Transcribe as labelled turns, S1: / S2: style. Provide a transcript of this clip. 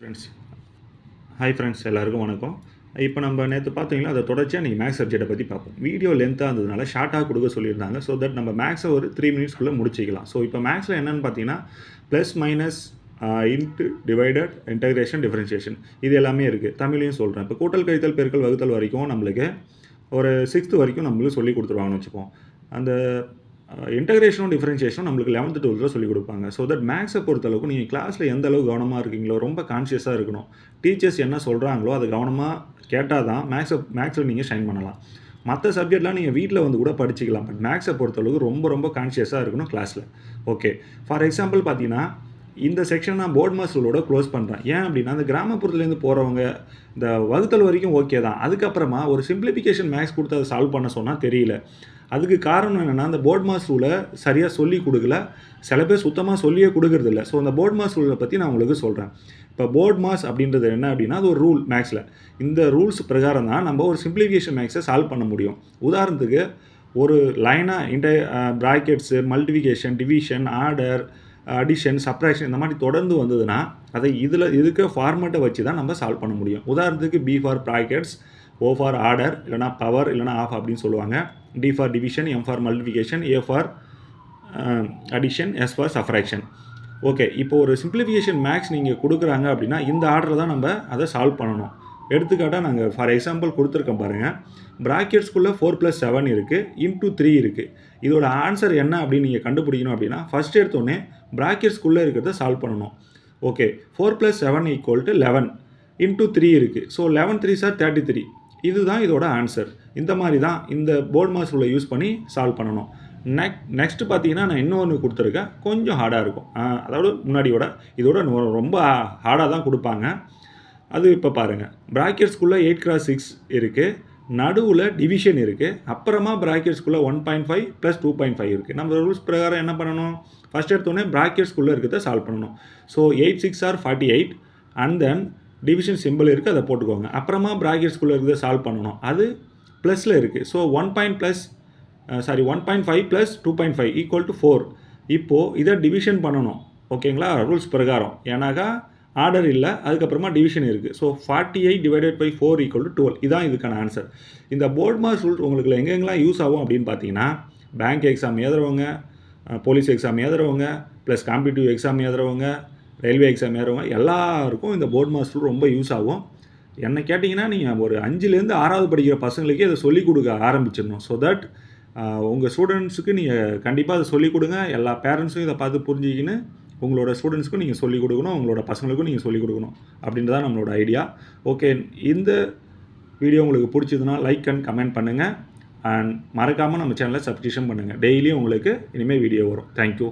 S1: Friends hi friends எல்லாருக்கும் வணக்கம். இப்போ நம்ம நேற்று பார்த்தீங்களா அதை தொடர்ச்சியாக நீங்கள் மேக்ஸ் சப்ஜெக்ட்டை பற்றி பார்ப்போம் வீடியோ லென்த்தாக இருந்ததுனால ஷார்ட்டாக கொடுக்க சொல்லியிருந்தாங்க. ஸோ தட் நம்ம மேக்ஸை ஒரு த்ரீ மினிட்ஸ்க்குள்ளே முடிச்சிக்கலாம். ஸோ இப்போ மேக்ஸில் என்னென்னு பார்த்தீங்கன்னா plus minus into divided integration differentiation இது எல்லாமே இருக்குது தமிழையும் சொல்கிறேன் இப்போ கூட்டல் கழித்தல் பெருக்கல் வகுத்தல் வரைக்கும் நம்மளுக்கு ஒரு சிக்ஸ்த்து வரைக்கும் நம்மளுக்கு சொல்லி கொடுத்துருவாங்கன்னு வச்சுப்போம். அந்த இன்டகிரேஷனும் டிஃப்ரென்ஷியேஷனும் நம்மளுக்கு லெவன்த்து டுவெல்த்தில் சொல்லி கொடுப்பாங்க. ஸோ தட் மேக்ஸை பொறுத்தளவுக்கு நீங்கள் கிளாஸில் எந்த அளவுக்கு கவனமாக இருக்கீங்களோ ரொம்ப கான்ஷியஸாக இருக்கணும். டீச்சர்ஸ் என்ன சொல்கிறாங்களோ அதை கவனமாக கேட்டால் தான் மேக்ஸை மேக்ஸில் நீங்கள் ஷைன் பண்ணலாம். மற்ற சப்ஜெக்ட்லாம் நீங்கள் வீட்டில் வந்து கூட படிச்சிக்கலாம். பட் மேக்ஸை பொறுத்தளவுக்கு ரொம்ப ரொம்ப கான்ஷியஸாக இருக்கணும் கிளாஸில் ஓகே ஃபார் எக்ஸாம்பிள் பார்த்தீங்கன்னா இந்த செக்ஷன் நான் போர்ட் மாஸ்டரோட க்ளோஸ் பண்ணுறேன் ஏன் அப்படின்னா அந்த கிராமப்புறத்துலேருந்து போகிறவங்க இந்த வகுத்தல் வரைக்கும் ஓகே தான். அதுக்கப்புறமா ஒரு சிம்பிளிஃபிகேஷன் மேக்ஸ் கொடுத்து அதை சால்வ் பண்ண சொன்னால் தெரியல. அதுக்கு காரணம் என்னென்னா அந்த போர்ட் மாஸ் ரூலை சரியாக சொல்லி கொடுக்கல. சில பேர் சுத்தமாக சொல்லியே கொடுக்கறதில்ல. ஸோ அந்த போர்ட் மாஸ் ரூலை பற்றி நான் உங்களுக்கு சொல்கிறேன் இப்போ போர்ட் மாஸ் அப்படின்றது என்ன அப்படின்னா அது ஒரு ரூல் மேக்ஸில் இந்த ரூல்ஸ் பிரகாரம் தான் நம்ம ஒரு சிம்பிளிஃபிகேஷன் மேக்ஸை சால்வ் பண்ண முடியும். உதாரணத்துக்கு ஒரு லைனாக இன்ட brackets multiplication division order addition subtraction இந்த மாதிரி தொடர்ந்து வந்ததுன்னா அதை இதில் இதுக்கு ஃபார்மேட்டை வச்சு தான் நம்ம சால்வ் பண்ண முடியும். உதாரணத்துக்கு B for brackets O for order இல்லைனா பவர் இல்லைனா ஆஃப் அப்படின்னு சொல்லுவாங்க. D for division M for multiplication A for addition S for subtraction okay இப்போ ஒரு சிம்பிளிஃபிகேஷன் மேக்ஸ் நீங்கள் கொடுக்குறாங்க அப்படின்னா இந்த ஆர்டர் தான் நம்ம அதை சால்வ் பண்ணணும். எடுத்துக்காட்டாக நாங்கள் ஃபார் எக்ஸாம்பிள் கொடுத்துருக்கோம் பாருங்கள் ப்ராக்கெட்ஸ்குள்ளே ஃபோர் ப்ளஸ் செவன் இருக்குது இன்டூ த்ரீ இருக்குது இதோட ஆன்சர் என்ன அப்படின்னு நீங்கள் கண்டுபிடிக்கணும் அப்படின்னா ஃபஸ்ட் எடுத்தோடனே ப்ராக்கெட்ஸ்குள்ளே இருக்கிறத சால்வ் பண்ணணும். Okay four plus seven equal to eleven into three இருக்குது so eleven three sir thirty three இதுதான் இதோட ஆன்சர் இந்த மாதிரி தான் இந்த போர்ட் மாஸ் ரூலை யூஸ் பண்ணி சால்வ் பண்ணணும். நெக் நெக்ஸ்ட்டு பார்த்தீங்கன்னா நான் இன்னொன்று கொடுத்துருக்கேன். கொஞ்சம் ஹார்டாக இருக்கும். அதாவது முன்னாடியோட இதோட ரொம்ப ஹார்டாக தான் கொடுப்பாங்க. அது இப்போ பாருங்கள் ப்ராக்கெட்ஸ்குள்ளே எயிட் கிராஸ் சிக்ஸ் இருக்குது நடுவில் டிவிஷன் இருக்குது அப்புறமா ப்ராக்கெட்ஸ்குள்ளே one point five plus two point five இருக்குது நம்ம ரூல்ஸ் பிரகாரம் என்ன பண்ணணும்? ஃபஸ்ட் எடுத்தோடனே ப்ராக்கெட்ஸ்குள்ளே இருக்கிறத சால்வ் பண்ணணும். So eight six are forty eight and then division simple இருக்குது அதை போட்டுக்கோங்க. அப்புறமா ப்ராக்கெட்ஸ்குள்ளே இருக்கிறத சால்வ் பண்ணணும். அது ப்ளஸில் இருக்குது so one point plus sorry one point five plus two point five equal to four இப்போது இதை டிவிஷன் பண்ணணும். ஓகேங்களா ரூல்ஸ் பிரகாரம். ஏன்னாக்கா ஆர்டர் இல்லை அதுக்கப்புறமா டிவிஷன் இருக்குது so forty eight divided by four equal to twelve இதான் இதுக்கான ஆன்சர் இந்த போர்ட் மாஸ் ரூல் உங்களுக்கு எங்கெங்கெல்லாம் யூஸ் ஆகும் அப்படின்னு பார்த்தீங்கன்னா பேங்க் எக்ஸாம் எழுதுறவங்க போலீஸ் எக்ஸாம் எழுதுறவங்க ப்ளஸ் காம்படிட்டிவ் எக்ஸாம் எழுதுறவங்க ரயில்வே எக்ஸாம் எழுதுறவங்க எல்லாருக்கும் இந்த போர்ட் மார்க்ஸ் ரூல் ரொம்ப யூஸ் ஆகும். என்னை கேட்டிங்கன்னா நீங்கள் ஒரு அஞ்சுலேருந்து ஆறாவது படிக்கிற பசங்களுக்கே அதை சொல்லிக் கொடுக்க ஆரம்பிச்சிடணும். ஸோ தட் உங்கள் ஸ்டூடெண்ட்ஸுக்கு நீங்கள் கண்டிப்பாக அதை சொல்லிக் கொடுங்க. எல்லா பேரண்ட்ஸும் இதை பார்த்து புரிஞ்சிக்கின்னு உங்களோட ஸ்டூடெண்ட்ஸ்க்கும் நீங்கள் சொல்லிக் கொடுக்கணும். உங்களோட பசங்களுக்கும் நீங்கள் சொல்லிக் கொடுக்கணும். அப்படின்றதான் நம்மளோட ஐடியா ஓகே இந்த வீடியோ உங்களுக்கு பிடிச்சதுன்னா லைக் அண்ட் கமெண்ட் பண்ணுங்கள் அண்ட் மறக்காமல் நம்ம சேனலை சப்ஸ்கிரிப்ஷன் பண்ணுங்கள் டெய்லியும் உங்களுக்கு இனிமேல் வீடியோ வரும். தேங்க்யூ